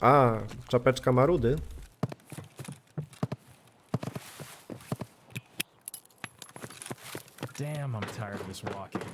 A, czapeczka marudy. Damn, I'm tired of this walking.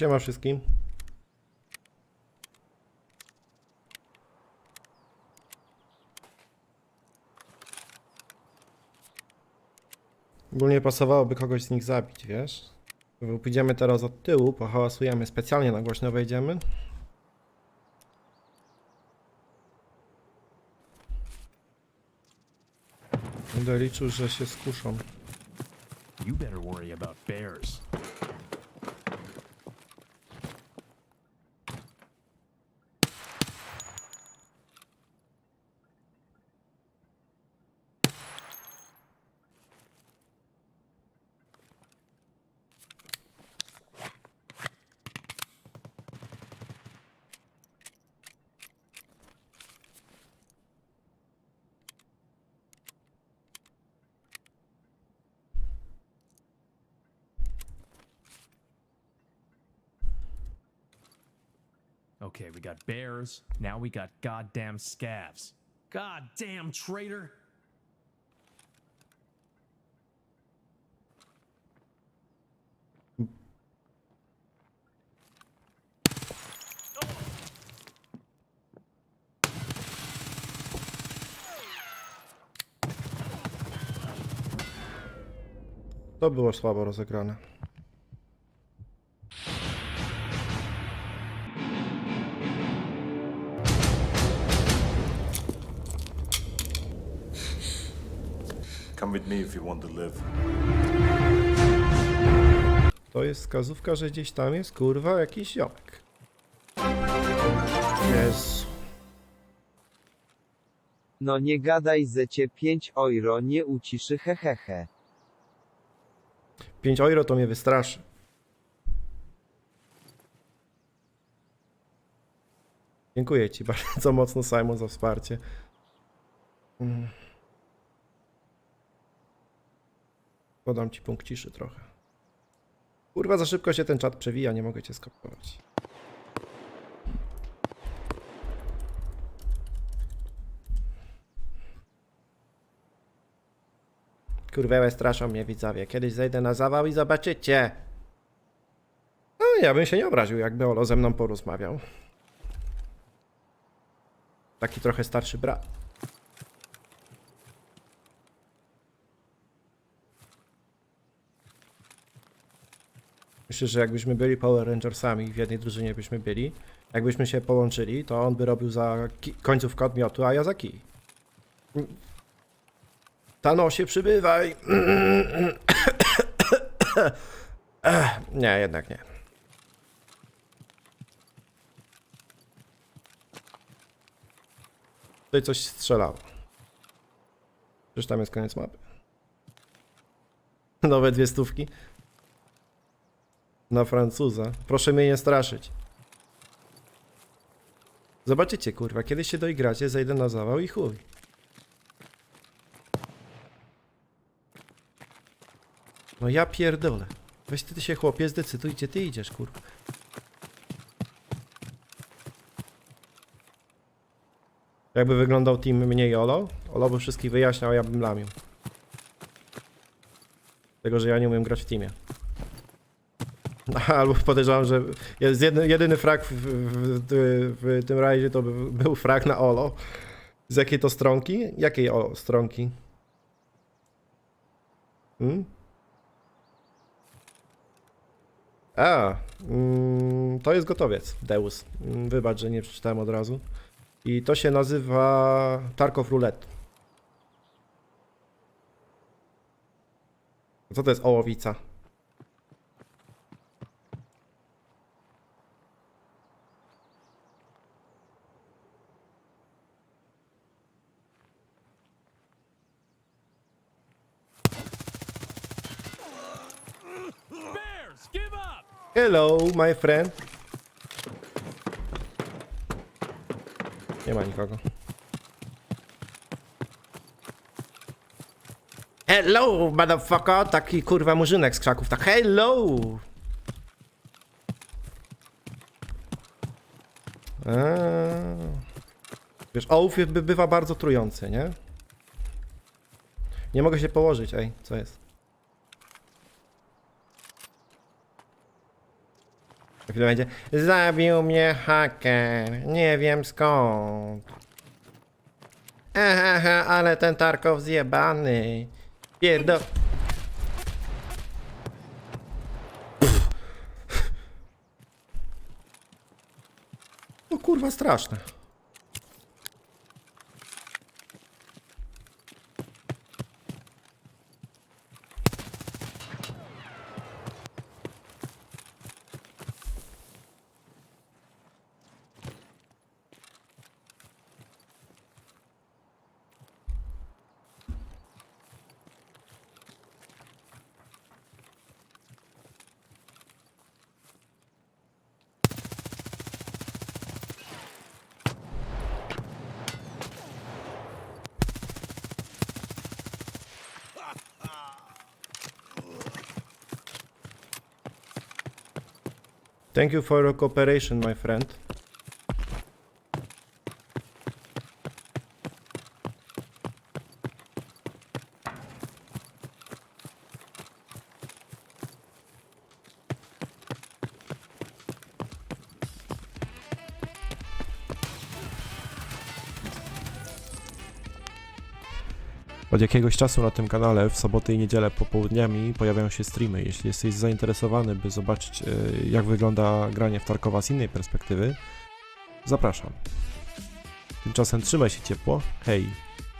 Siema wszystkim. Ogólnie pasowałoby kogoś z nich zabić, wiesz? Pójdziemy teraz od tyłu, pohałasujemy, specjalnie na głośno wejdziemy. Będę liczył, że się skuszą. You better worry about bears. Okay, we got bears. Now we got goddamn scavs. Goddamn traitor! To było słabo rozegrane. Come with me if you want to live. To jest wskazówka, że gdzieś tam jest kurwa jakiś ziomek. Jezu. No nie gadaj zecie 5 euro nie uciszy hehehe. 5 euro to mnie wystraszy. Dziękuję Ci bardzo mocno, Simon, za wsparcie. Mm. Podam Ci punkt ciszy trochę. Kurwa, za szybko się ten czat przewija, nie mogę Cię skopiować. Kurwa, straszą mnie widzowie. Kiedyś zejdę na zawał i zobaczycie. No, ja bym się nie obraził, jakby Olo ze mną porozmawiał. Taki trochę starszy brat. Myślę, że jakbyśmy byli Power Rangersami, w jednej drużynie byśmy byli, jakbyśmy się połączyli, to on by robił za końcówkę odmiotu, a ja za kij. Tanosie, przybywaj! Nie, jednak nie. Tutaj coś strzelało. Przecież tam jest koniec mapy. Nowe dwie stówki. Na Francuza. Proszę mnie nie straszyć. Zobaczycie, kurwa, kiedyś się doigracie, zejdę na zawał i chuj. No ja pierdolę. Weź ty, ty się chłopie, zdecyduj, gdzie ty idziesz, kurwa. Jakby wyglądał team mnie i Olo? Olo by wszystkich wyjaśniał, a ja bym lamił. Tego, że ja nie umiem grać w teamie. Albo podejrzewam, że jest jedyny, jedyny frag w, w, w, tym rajdzie to by, był frag na Olo. Z jakiej to stronki? Jakiej o, stronki? Hmm? A, mm, to jest gotowiec, Deus. Mm, Wybacz, że nie przeczytałem od razu. I to się nazywa Tarkov Roulette. Co to jest ołowica? Hello, my friend. Nie ma nikogo. Hello, motherfucker! Taki kurwa murzynek z krzaków, tak hello! Eee. Wiesz, ołów by- bywa bardzo trujący, nie? Nie mogę się położyć, ej, co jest? Chwilę będzie. Zabił mnie haker. Nie wiem skąd. Aha, ale ten Tarkow zjebany. Pierdo... O kurwa, straszne. Thank you for your cooperation, my friend. Od jakiegoś czasu na tym kanale w soboty i niedzielę popołudniami pojawiają się streamy. Jeśli jesteś zainteresowany, by zobaczyć e, jak wygląda granie w Tarkowa z innej perspektywy, zapraszam. Tymczasem trzymaj się ciepło. Hej!